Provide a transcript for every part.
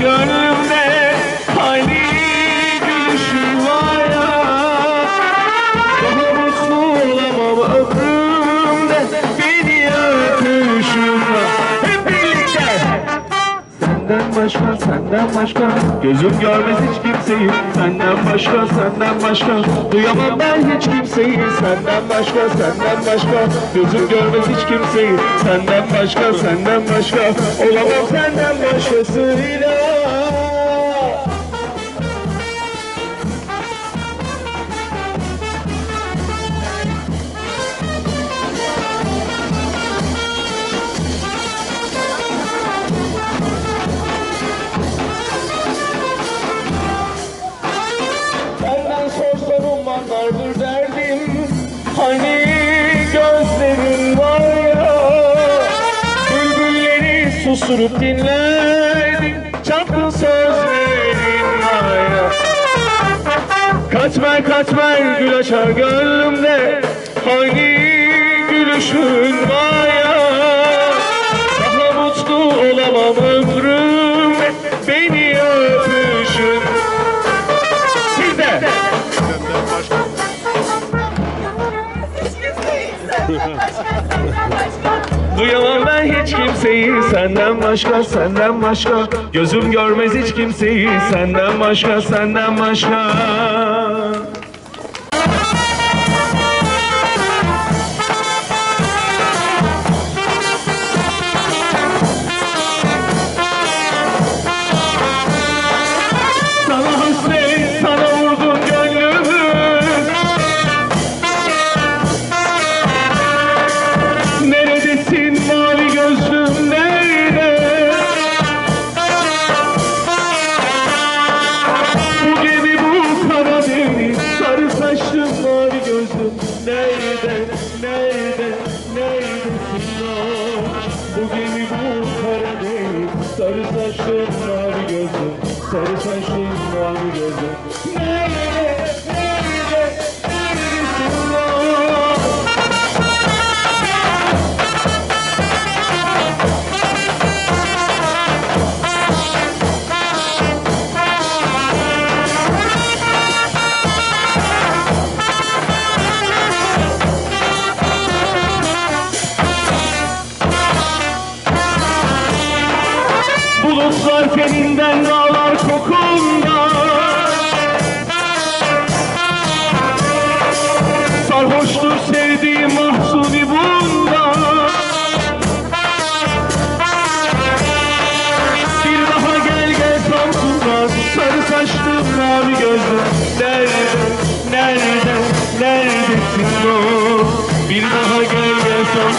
Gönlümde hayli gülüşün var. Ya Daha mutlu olamam ömrümde beni öpüşün Hep birlikte. Senden başka, senden başka. Gözüm görmez hiç kimseyi. Senden başka, senden başka. Duyamam ben hiç kimseyi. Senden başka, senden başka. Gözüm görmez hiç kimseyi. Senden başka, senden başka. Olamam senden başkasıyla. Bülbülleri susturup dinlerdin Çapkın sözlerin var ya Kaçmer kaçmer gül açar gönlümde Hani gülüşün var ya Daha mutlu olamam ömrüm Beni öpüşün Siz de. Duyamam ben hiç kimseyi senden başka senden başka. Gözüm görmez hiç kimseyi senden başka senden başka Sarı saçlım mavi gözlüm Sarı saçlım mavi gözlüm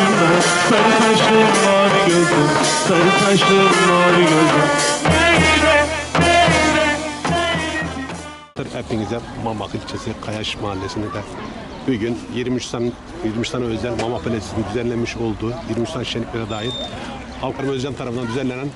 Samsun'dan Sarı saçlı mavi gözlü Sarı Nerede, nerede, neredesin? Hepinize Mamak ilçesi Kayaş Mahallesi'nde de bugün 23 Nisan, 23 Nisan özel Mamak Belediyesi'nin düzenlenmiş olduğu 23 Nisan şenliklere dair Halkar Özcan tarafından düzenlenen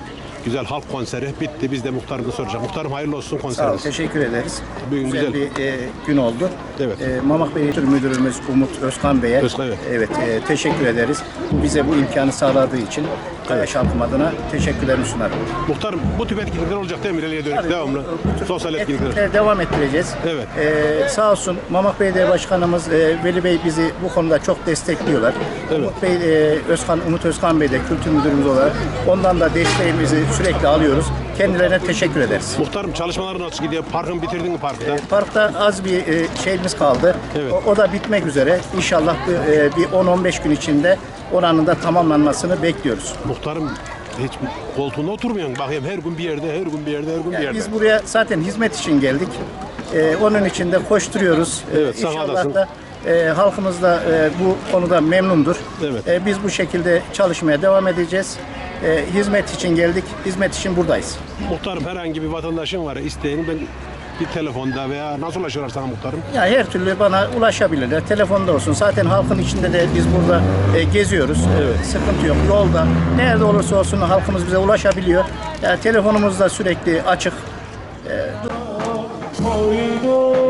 güzel halk konseri bitti. Biz de muhtarımıza soracağız. Muhtarım hayırlı olsun Sağ ol, konseriniz. teşekkür ederiz. Bugün güzel, güzel. bir e, gün oldu. Evet. E, Mamak Bey Müdürümüz Umut Özkan Bey'e Özkan, evet. evet, e, teşekkür ederiz. Bize bu imkanı sağladığı için Kayaş halkım adına teşekkürlerimi sunarım. Muhtarım bu tip etkinlikler olacak değil mi? İleriye dönük devamlı. Bu Sosyal etkinlikler. etkinlikleri devam ettireceğiz. Evet. E, sağ olsun Mamak Belediye Başkanımız e, Veli Bey bizi bu konuda çok destekliyorlar. Evet. Umut Bey, e, Özkan, Umut Özkan Bey de kültür müdürümüz olarak ondan da desteğimizi sürekli alıyoruz. Kendilerine teşekkür ederiz. Muhtarım çalışmaları nasıl gidiyor? Parkın bitirdin mi parkta? Parkta az bir e, şeyimiz kaldı. Evet. O, o da bitmek üzere. İnşallah bir, e, bir 10-15 gün içinde oranın da tamamlanmasını bekliyoruz. Muhtarım hiç koltuğunda oturmuyorsun. Bakayım her gün bir yerde, her gün bir yerde, her gün bir Yani yerde. biz buraya zaten hizmet için geldik. E, onun için de koşturuyoruz. E, Evet, sahadasın. İnşallah da e, halkımız da e, bu konuda memnundur. Evet. E, biz bu şekilde çalışmaya devam edeceğiz. E, hizmet için geldik. Hizmet için buradayız. Muhtarım herhangi bir vatandaşın var isteğini ben bir telefonda veya nasıl ulaşıyorlar sana muhtarım? Ya her türlü bana ulaşabilirler. Telefonda olsun. Zaten halkın içinde de biz burada e, geziyoruz. Evet. Sıkıntı yok. Yolda nerede olursa olsun halkımız bize ulaşabiliyor. Ya telefonumuz da sürekli açık. Koydular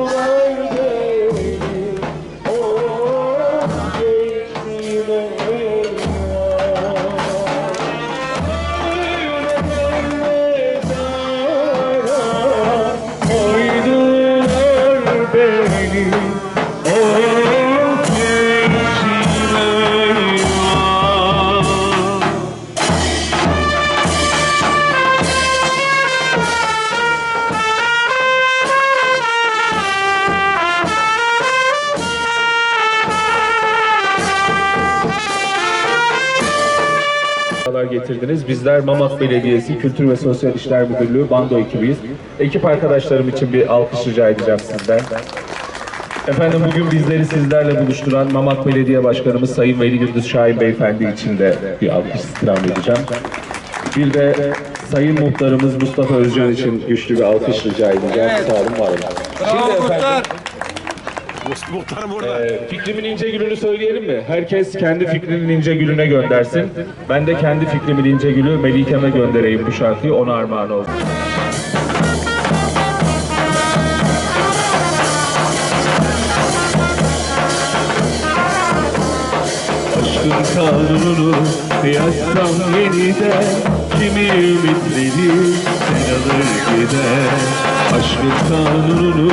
getirdiniz. Bizler Mamak Belediyesi Kültür ve Sosyal İşler Müdürlüğü Bando ekibiyiz. Ekip arkadaşlarım için bir alkış rica edeceğim sizden. Efendim bugün bizleri sizlerle buluşturan Mamak Belediye Başkanımız Sayın Veli Gündüz Şahin Beyefendi için de bir alkış istirham edeceğim. Bir de Sayın Muhtarımız Mustafa Özcan için güçlü bir alkış rica edeceğim. Sağ olun, var olun. Şimdi efendim, Muhtarım orada. e, fikrimin ince gülünü söyleyelim mi? Herkes kendi fikrinin ince gülüne göndersin. Ben de kendi fikrimin ince gülü Melike'me göndereyim bu şarkıyı. Ona armağan olsun. Aşkın kanununu yazsam yeniden Kimi ümitleri sen alır gider Kanununu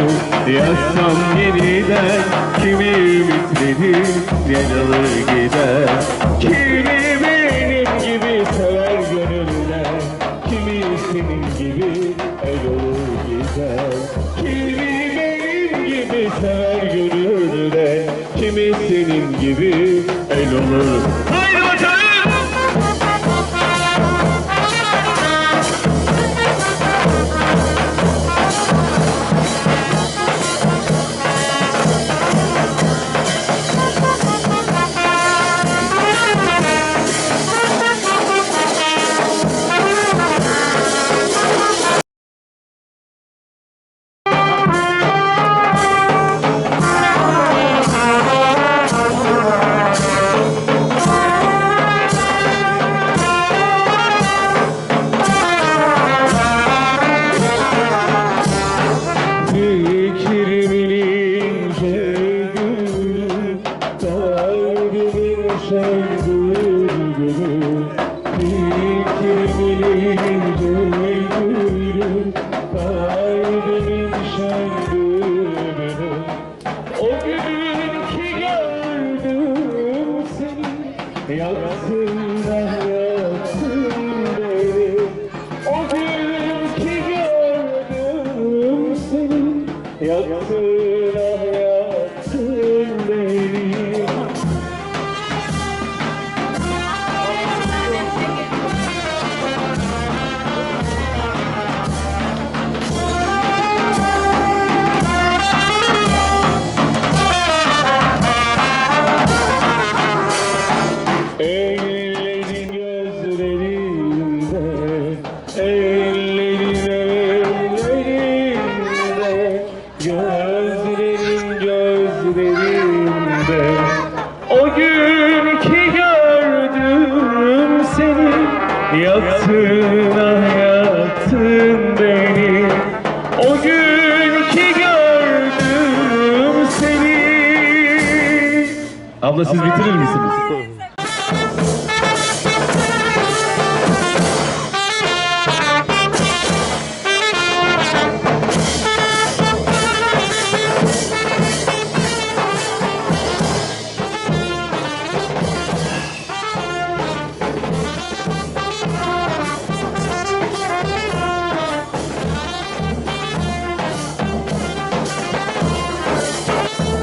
yazsam yeniden. Kimi ümitleri sen alır gider. Kimi benim gibi sever gönülden Kimi senin gibi el olur gider. Kimi benim gibi sever gönülden Kimi senin gibi el olur. Haydi seni Yaktın ah yaktın gözlerinde O gün ki gördüm seni Yaktın ah yaktın beni O gün ki gördüm seni Abla siz bitirir misiniz?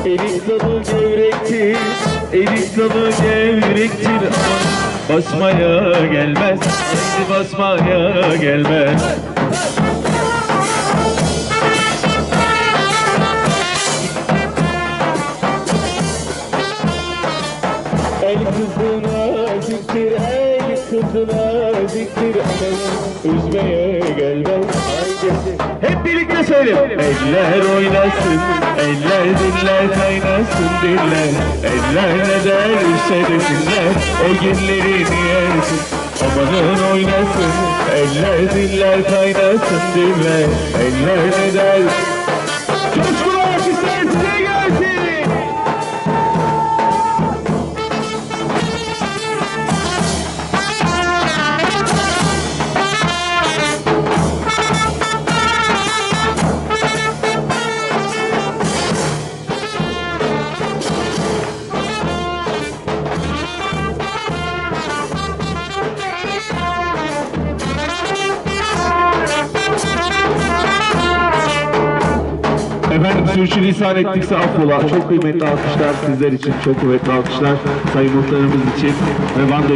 Erik tadı gevrektir, erik tadı gevrektir ama basmaya gelmez, haydi basmaya gelmez. El kızına ziktir, el kızına ziktir ama üzmeye gelmez. Hep birlikte söyleyelim. Eller oynasın, eller diller kaynasın diller. Eller ne derse desinler, o günlerini yersin. Amanın oynasın, eller diller kaynasın diller. Eller ne der... sürçülisan ettikse affola. Çok kıymetli alkışlar sizler için. Çok kuvvetli alkışlar. Sayın muhtarımız için ve Van'da